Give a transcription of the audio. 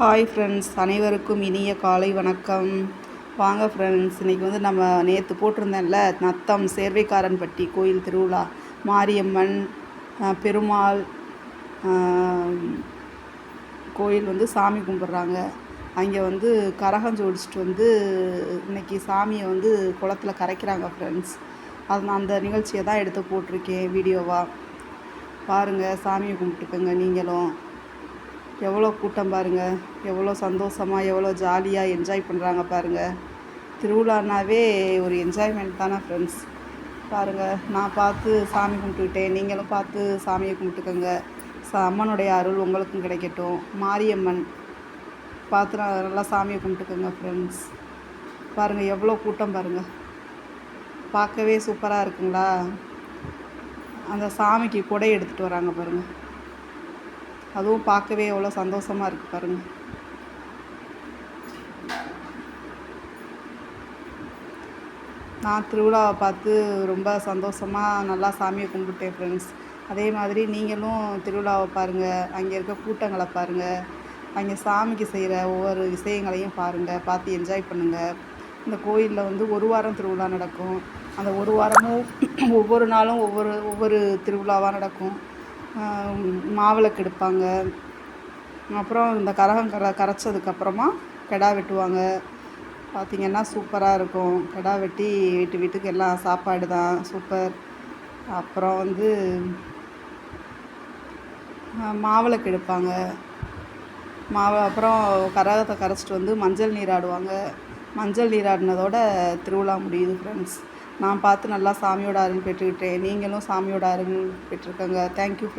Hi friends அனைவருக்கும் இனிய காலை வணக்கம். வாங்க ஃப்ரெண்ட்ஸ் இன்றைக்கி வந்து நம்ம நேற்று போட்டிருந்தேன்ல நத்தம் சேர்வைக்காரன்பட்டி கோயில் திருவிழா. மாரியம்மன் பெருமாள் கோயில் வந்து சாமி கும்பிட்றாங்க. அங்கே வந்து கரகம் ஜோடிச்சிட்டு வந்து இன்னைக்கு சாமியை வந்து குளத்துல கரைக்கிறாங்க ஃப்ரெண்ட்ஸ் அது நான் அந்த நிகழ்ச்சியை தான் எடுத்து போட்டிருக்கேன் வீடியோவாக பாருங்கள் சாமியை கும்பிட்டுக்கோங்க நீங்களும். எவ்வளோ கூட்டம் பாருங்கள் எவ்வளோ சந்தோஷமாக எவ்வளோ ஜாலியாக என்ஜாய் பண்ணுறாங்க பாருங்கள் திருவிழானாவே ஒரு என்ஜாய்மெண்ட் தானே ஃப்ரெண்ட்ஸ் பாருங்கள் நான் பார்த்து சாமி கும்பிட்டுக்கிட்டேன். நீங்களும் பார்த்து சாமியை கும்பிட்டுக்கோங்க. ச அம்மனுடைய அருள் உங்களுக்கும் கிடைக்கட்டும். மாரியம்மன் பார்த்து நான் நல்லா சாமியை கும்பிட்டுக்கோங்க ஃப்ரெண்ட்ஸ் பாருங்கள் எவ்வளோ கூட்டம் பாருங்கள் பார்க்கவே சூப்பராக இருக்குங்களா? அந்த சாமிக்கு கொடை எடுத்துகிட்டு வராங்க பாருங்கள் அதுவும் பார்க்கவே எவ்வளோ சந்தோஷமாக இருக்குது பாருங்கள் நான் திருவிழாவை பார்த்து ரொம்ப சந்தோஷமாக நல்லா சாமியை கும்பிட்டேன் ஃப்ரெண்ட்ஸ் அதே மாதிரி நீங்களும் திருவிழாவை பாருங்கள் அங்கே இருக்க கூட்டங்களை பாருங்கள் அங்கே சாமிக்கு செய்கிற ஒவ்வொரு விஷயங்களையும் பாருங்கள் பார்த்து என்ஜாய் பண்ணுங்கள் இந்த கோயிலில் வந்து ஒரு வாரம் திருவிழா நடக்கும். அந்த ஒரு வாரமும் ஒவ்வொரு நாளும் ஒவ்வொரு ஒவ்வொரு திருவிழாவாக நடக்கும். மாவிளக்கு எடுப்பாங்க. அப்புறம் இந்த கரகம் கர கரைச்சதுக்கப்புறமா கிடா வெட்டுவாங்க. பார்த்திங்கன்னா சூப்பராக இருக்கும். கிடா வெட்டி வீட்டு வீட்டுக்கு எல்லாம் சாப்பாடு தான். சூப்பர். அப்புறம் வந்து மாவிளக்கு எடுப்பாங்க. மாவு அப்புறம் கரகத்தை கரைச்சிட்டு வந்து மஞ்சள் நீராடுவாங்க மஞ்சள் நீராடினதோட திருவிழா முடியுது ஃப்ரெண்ட்ஸ் நான் பார்த்து நல்லா சாமியோட அருள் பெற்றுக்கிட்டேன். நீங்களும் சாமியோட அருள் பெற்றுக்கோங்க. Thank you friends